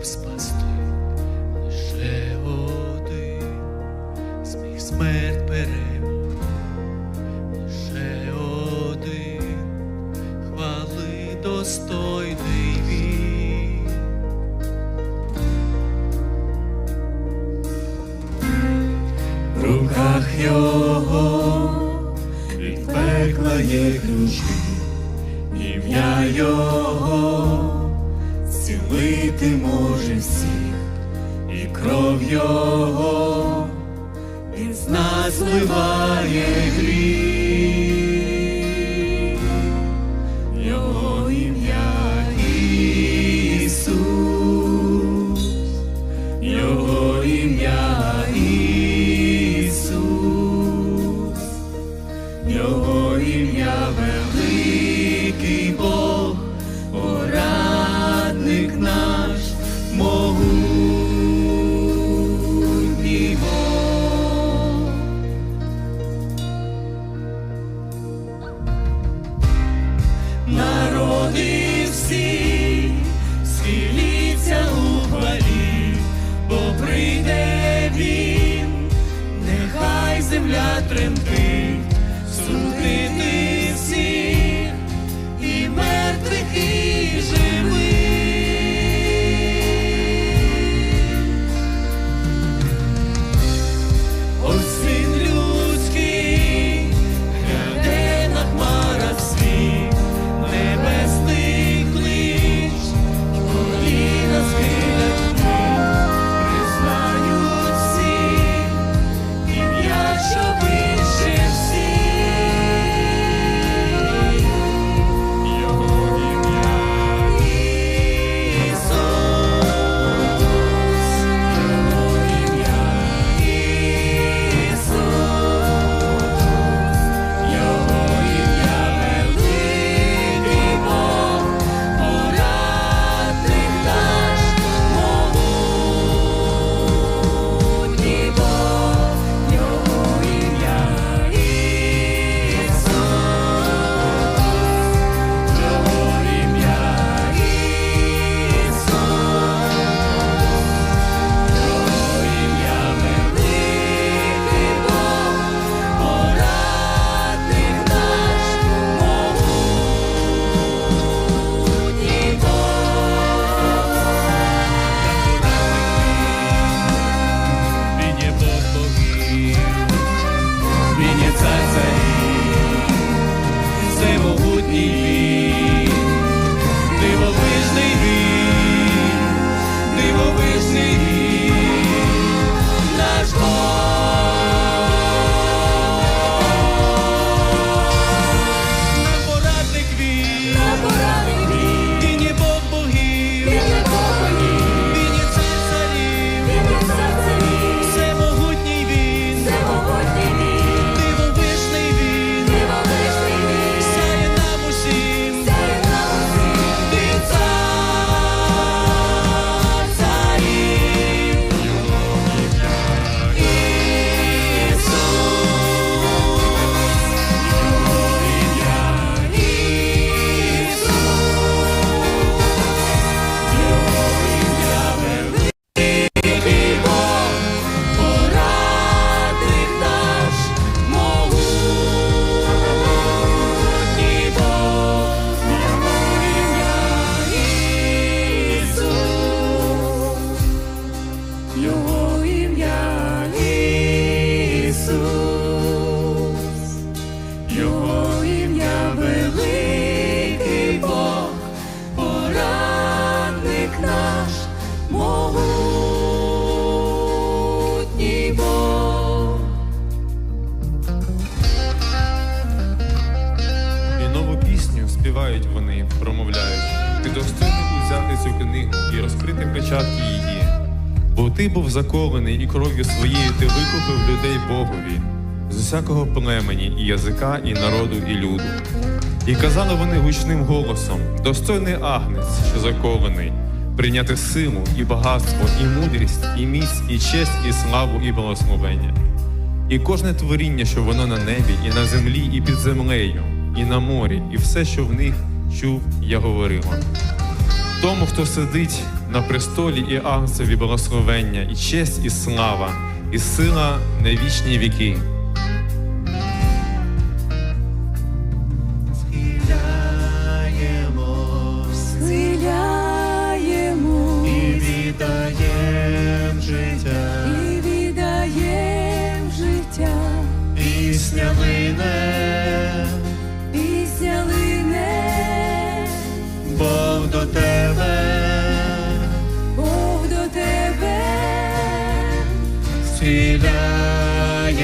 щоб спасти, лише один зміг смерть перемогти, лише один хвали достойний він. В руках його від пекла є ключі, ім'я його зцілити може всіх, і кров його він з нас зливає гріх. tren. me. Співають вони, промовляють. Ти достойний узяти цю книгу і розкрити печатки її. Бо ти був закований, і кров'ю своєю ти викупив людей Богові з усякого племені, і язика, і народу, і люду. І казали вони гучним голосом: достойний агнець, що закований, прийняти силу і багатство, і мудрість, і міць, і честь, і славу, і благословення. І кожне творіння, що воно на небі, і на землі, і під землею, і на морі, і все, що в них чув, я говорила. Тому, хто сидить на престолі і ангцеві благословення, і честь, і слава, і сила на вічні віки. Пісня мине शिलाय